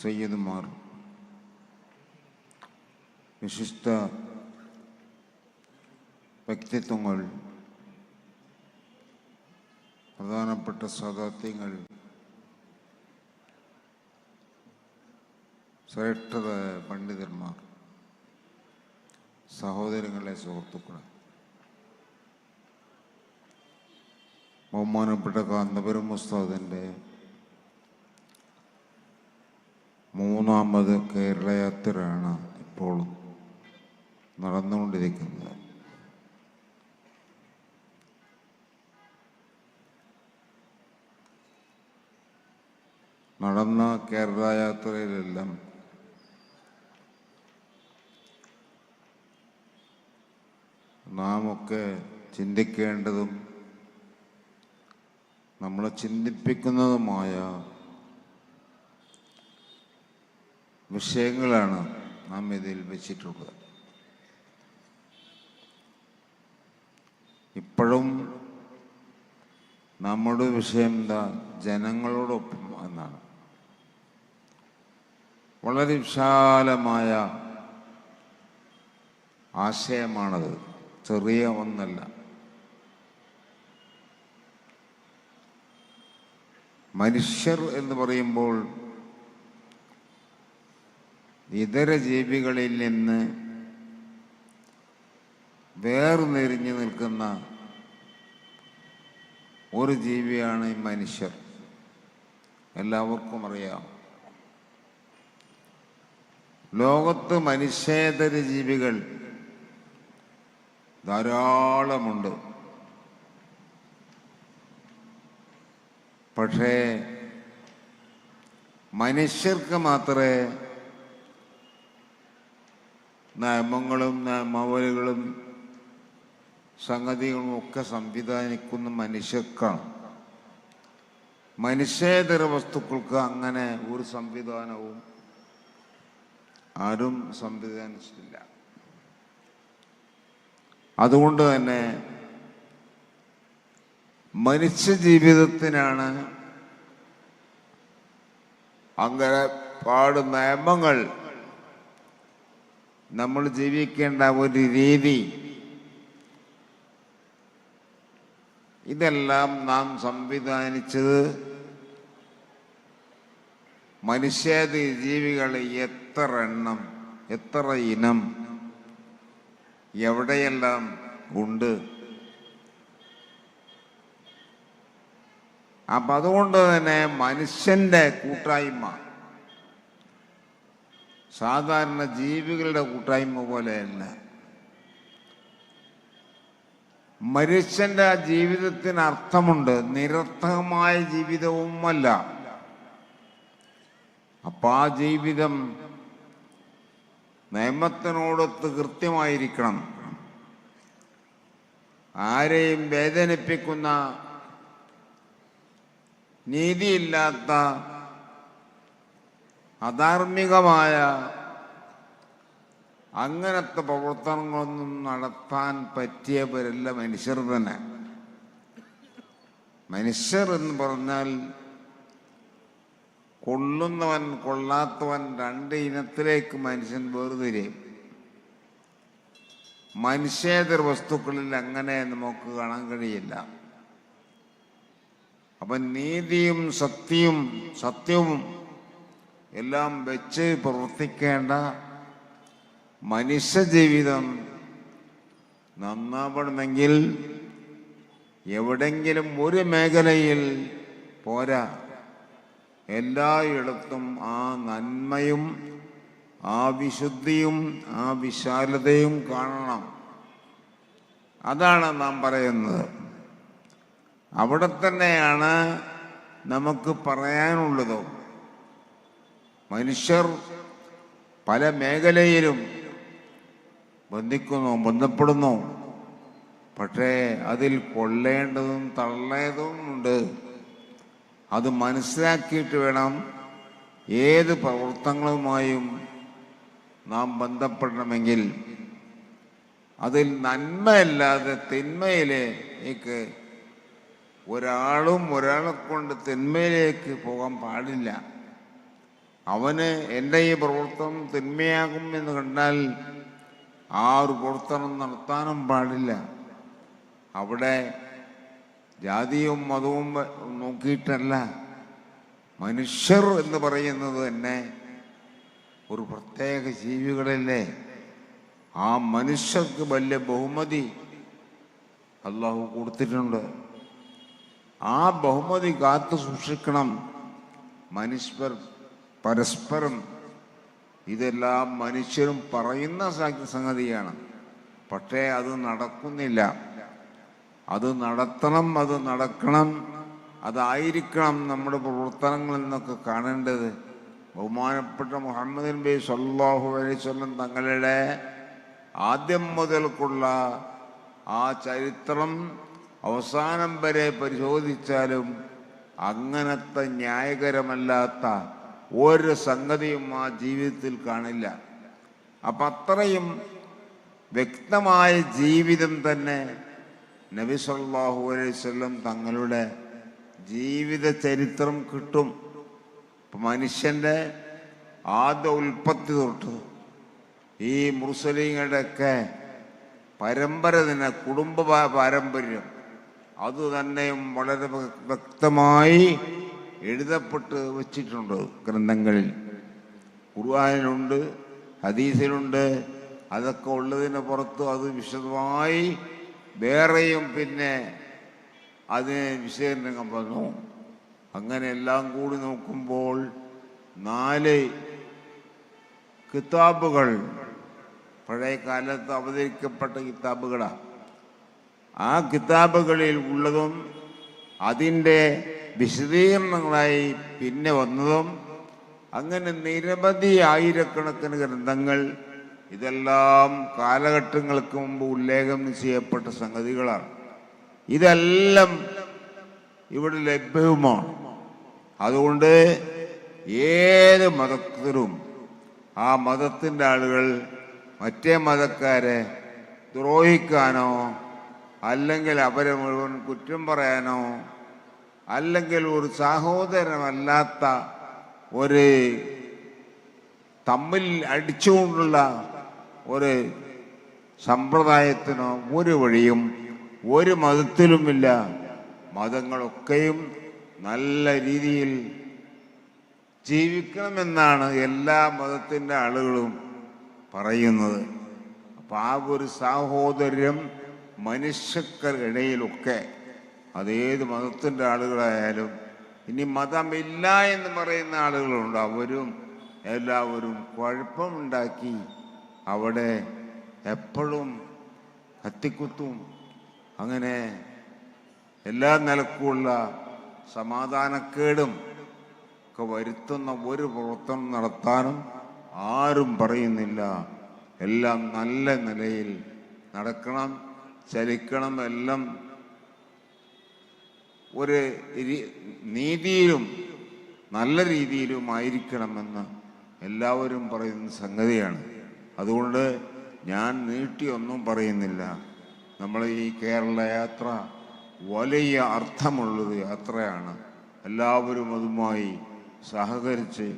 സയ്യിദുമാർ വിശിഷ്ട വ്യക്തിത്വങ്ങൾ പ്രധാനപ്പെട്ട സദാത്യങ്ങൾ ശ്രേഷ്ഠത പണ്ഡിതന്മാർ സഹോദരങ്ങളെ സുഹൃത്തുക്കളെ. ബഹുമാനപ്പെട്ട കാന്തപുരം ഉസ്താദിന്റെ മൂന്നാമത് കേരളയാത്രയാണ് ഇപ്പോൾ നടന്നുകൊണ്ടിരിക്കുന്നത്. നടന്ന കേരള യാത്രയിലെല്ലാം നാം ഒക്കെ ചിന്തിക്കേണ്ടതും നമ്മളെ ചിന്തിപ്പിക്കുന്നതുമായ വിഷയങ്ങളാണ് നാം ഇതിൽ വെച്ചിട്ടുള്ളത്. ഇപ്പോഴും നമ്മുടെ വിഷയം എന്താ? ജനങ്ങളോടൊപ്പം എന്നാണ്. വളരെ വിശാലമായ ആശയമാണത്. ചെറിയ ഒന്നല്ല. മനുഷ്യർ എന്ന് പറയുമ്പോൾ ഇതര ജീവികളിൽ നിന്ന് വേർനിരിഞ്ഞു നിൽക്കുന്ന ഒരു ജീവിയാണ് ഈ മനുഷ്യർ. എല്ലാവർക്കും അറിയാം. ലോകത്ത് മനുഷ്യേതര ജീവികൾ ധാരാളമുണ്ട്. പക്ഷേ മനുഷ്യർക്ക് മാത്രമേ നിയമങ്ങളും നിയമാവലികളും സംഗതികളും ഒക്കെ സംവിധാനിക്കുന്ന മനുഷ്യർക്കാണ് മനുഷ്യേതര വസ്തുക്കൾക്ക് അങ്ങനെ ഒരു സംവിധാനവും ആരും സംവിധാനിച്ചിട്ടില്ല. അതുകൊണ്ട് തന്നെ മനുഷ്യ ജീവിതത്തിനാണ് അങ്ങനെ പാട് നിയമങ്ങൾ നമ്മൾ ജീവിക്കേണ്ട ഒരു രീതി. ഇതെല്ലാം നാം സംവിധാനിച്ചത് മനുഷ്യാതി ജീവികൾ എത്ര എണ്ണം എത്ര ഇനം എവിടെയെല്ലാം ഉണ്ട്. അപ്പം അതുകൊണ്ട് തന്നെ മനുഷ്യന്റെ കൂട്ടായ്മ സാധാരണ ജീവികളുടെ കൂട്ടായ്മ പോലെയല്ല. മനുഷ്യന്റെ ജീവിതത്തിന് അർത്ഥമുണ്ട് നിരർത്ഥകമായ ജീവിതവുമല്ല. അപ്പൊ ആ ജീവിതം നിയമത്തിനോടൊത്ത് കൃത്യമായിരിക്കണം. ആരെയും വേദനിപ്പിക്കുന്ന നീതിയില്ലാത്ത അധാർമികമായ അങ്ങനത്തെ പ്രവർത്തനങ്ങളൊന്നും നടത്താൻ പറ്റിയവരല്ല മനുഷ്യർ തന്നെ. മനുഷ്യർ എന്ന് പറഞ്ഞാൽ കൊള്ളുന്നവൻ കൊള്ളാത്തവൻ രണ്ട് ഇനത്തിലേക്ക് മനുഷ്യൻ വേർതിരിയും. മനുഷ്യേതര വസ്തുക്കളിൽ അങ്ങനെ നമുക്ക് കാണാൻ കഴിയില്ല. അപ്പം നീതിയും സത്യവും സത്യവും എല്ലാം വെച്ച് പ്രവർത്തിക്കേണ്ട മനുഷ്യജീവിതം നന്നാവണമെങ്കിൽ എവിടെങ്കിലും ഒരു മേഖലയിൽ പോരാ. എല്ലായിടത്തും ആ നന്മയും ആ വിശുദ്ധിയും ആ വിശാലതയും കാണണം. അതാണ് നാം പറയുന്നത്. അവിടെ തന്നെയാണ് നമുക്ക് പറയാനുള്ളത്. മനുഷ്യർ പല മേഖലയിലും ബന്ധിക്കുന്നു ബന്ധപ്പെടുന്നു. പക്ഷേ അതിൽ കൊള്ളേണ്ടതും തള്ളേണ്ടതും ഉണ്ട്. അത് മനസ്സിലാക്കിയിട്ട് വേണം ഏത് പ്രവർത്തനങ്ങളുമായും നാം ബന്ധപ്പെടണമെങ്കിൽ. അതിൽ നന്മയല്ലാതെ തിന്മയിലേക്ക് ഒരാളും ഒരാളെ കൊണ്ട് തിന്മയിലേക്ക് പോകാൻ പാടില്ല. അവന് എന്റെ ഈ പ്രവർത്തനം തിന്മയാകും എന്ന് കണ്ടാൽ ആ ഒരു പ്രവർത്തനം നടത്താനും പാടില്ല. അവിടെ ജാതിയും മതവും നോക്കിയിട്ടല്ല മനുഷ്യർ എന്ന് പറയുന്നത് തന്നെ ഒരു പ്രത്യേക ജീവികളല്ലേ? ആ മനുഷ്യർക്ക് വലിയ ബഹുമതി അള്ളാഹു കൊടുത്തിട്ടുണ്ട്. ആ ബഹുമതി കാത്തു സൂക്ഷിക്കണം. മനുഷ്യർ പരസ്പരം ഇതെല്ലാം മനുഷ്യരും പറയുന്ന സംഗതിയാണ്. പക്ഷേ അത് നടക്കുന്നില്ല. അത് നടത്തണം അത് നടക്കണം അതായിരിക്കണം നമ്മുടെ പ്രവർത്തനങ്ങളിൽ നിന്നൊക്കെ കാണേണ്ടത്. ബഹുമാനപ്പെട്ട മുഹമ്മദ് നബി സല്ലാഹു അലൈവല്ലം തങ്ങളുടെ ആദ്യം മുതൽക്കുള്ള ആ ചരിത്രം അവസാനം വരെ പരിശോധിച്ചാലും അങ്ങനത്തെ ന്യായകരമല്ലാത്ത ഒരു സംഗതിയും ആ ജീവിതത്തിൽ കാണില്ല. അപ്പം അത്രയും വ്യക്തമായ ജീവിതം തന്നെ നബി അലൈവല്ലം തങ്ങളുടെ ജീവിത ചരിത്രം കിട്ടും. മനുഷ്യന്റെ ആദ്യ ഉൽപ്പത്തി തൊട്ട്. ഈ മുസ്ലിങ്ങളുടെയൊക്കെ പരമ്പര തന്നെ കുടുംബ പാരമ്പര്യം. അതുതന്നെയും വളരെ വ്യക്തമായി എഴുതപ്പെട്ട് വച്ചിട്ടുണ്ട് ഗ്രന്ഥങ്ങളിൽ. ഖുർആാനിലുണ്ട് ഹദീസിലുണ്ട്. അതൊക്കെ ഉള്ളതിന് പുറത്ത് അത് വിശദമായി വേറെയും പിന്നെ അതിന് വിശദീകരണം വന്നു അങ്ങനെ എല്ലാം കൂടി നോക്കുമ്പോൾ നാല് കിതാബുകൾ പഴയ കാലത്ത് അവതരിക്കപ്പെട്ട കിതാബുകളാണ് ആ കിതാബുകളിൽ ഉള്ളതും അതിന്റെ വിശദീകരണങ്ങളായി പിന്നെ വന്നതും അങ്ങനെ നിരവധി ആയിരക്കണക്കിന് ഗ്രന്ഥങ്ങൾ ഇതെല്ലാം കാലഘട്ടങ്ങൾക്ക് മുമ്പ് ഉല്ലേഖനം ചെയ്യപ്പെട്ട സംഗതികളാണ്. ഇതെല്ലാം ഇവിടെ ലഭ്യവുമാണ്. അതുകൊണ്ട് ഏത് മതത്തിലും ആ മതത്തിന്റെ ആളുകൾ മറ്റേ മതക്കാരെ ദ്രോഹിക്കാനോ അല്ലെങ്കിൽ അവരെ മുഴുവൻ കുറ്റം പറയാനോ അല്ലെങ്കിൽ ഒരു സഹോദരമല്ലാത്ത ഒരു തമ്മിൽ അടിച്ചുകൊണ്ടുള്ള ഒരു സമ്പ്രദായത്തിനോ ഒരു വഴിയും ഒരു മതത്തിലുമില്ല. മതങ്ങളൊക്കെയും നല്ല രീതിയിൽ ജീവിക്കണമെന്നാണ് എല്ലാ മതത്തിന്റെ ആളുകളും പറയുന്നത്. അപ്പം ആ ഒരു സാഹോദര്യം മനുഷ്യർക്കിടയിലൊക്കെ അതേത് മതത്തിന്റെ ആളുകളായാലും ഇനി മതമില്ല എന്ന് പറയുന്ന ആളുകളുണ്ട്. അവരും എല്ലാവരും കുഴപ്പമുണ്ടാക്കി അവിടെ എപ്പോഴും കത്തിക്കുത്തും. അങ്ങനെ എല്ലാ നിലക്കുമുള്ള സമാധാനക്കേടും ഒക്കെ വരുത്തുന്ന ഒരു പ്രവർത്തനം നടത്താനും ആരും പറയുന്നില്ല. എല്ലാം നല്ല നിലയിൽ നടക്കണം ചലിക്കണം എല്ലാം ഒരു നീതിയിലും നല്ല രീതിയിലും ആയിരിക്കണമെന്ന് എല്ലാവരും പറയുന്ന സംഗതിയാണ്. അതുകൊണ്ട് ഞാൻ നീട്ടിയൊന്നും പറയുന്നില്ല. നമ്മൾ ഈ കേരള യാത്ര വലിയ അർത്ഥമുള്ളൊരു യാത്രയാണ്. എല്ലാവരും അതുമായി സഹകരിച്ച്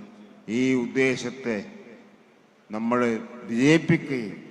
ഈ ഉദ്ദേശത്തെ നമ്മൾ വിജയിപ്പിക്കുകയും